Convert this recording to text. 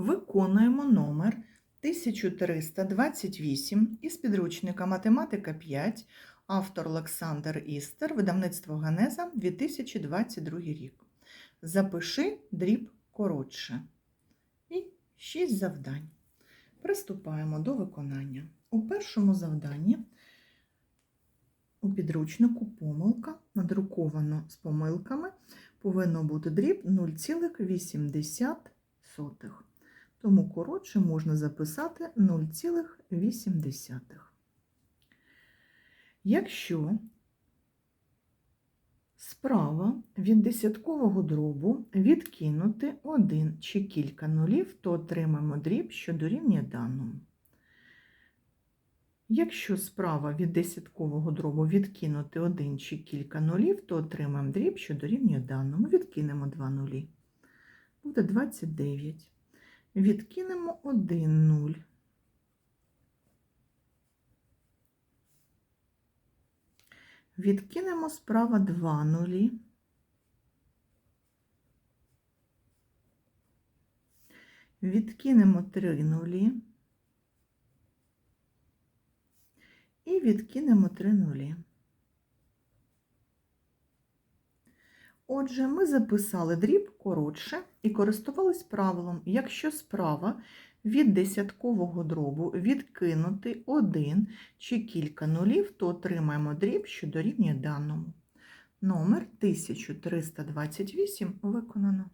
Виконуємо номер 1328 із підручника Математика 5, автор Олександр Істер, видавництво Ганеза, 2022 рік. Запиши дріб коротше. І 6 завдань. Приступаємо до виконання. У першому завданні у підручнику помилка надруковано з помилками повинно бути дріб 0,8. Тому коротше можна записати 0,8. Якщо справа від десяткового дробу відкинути один чи кілька нулів, то отримаємо дріб, що дорівнює даному. Якщо справа від десяткового дробу відкинути один чи кілька нулів, то отримаємо дріб, що дорівнює даному. Відкинемо два нулі. Буде 29. Відкинемо 1 нуль. Відкинемо справа 2 нулі. Відкинемо 3 нулі. І відкинемо 3 нулі. Отже, ми записали дріб коротше і користувались правилом, якщо справа від десяткового дробу відкинути один чи кілька нулів, то отримаємо дріб, що дорівнює даному. Номер 1328 виконано.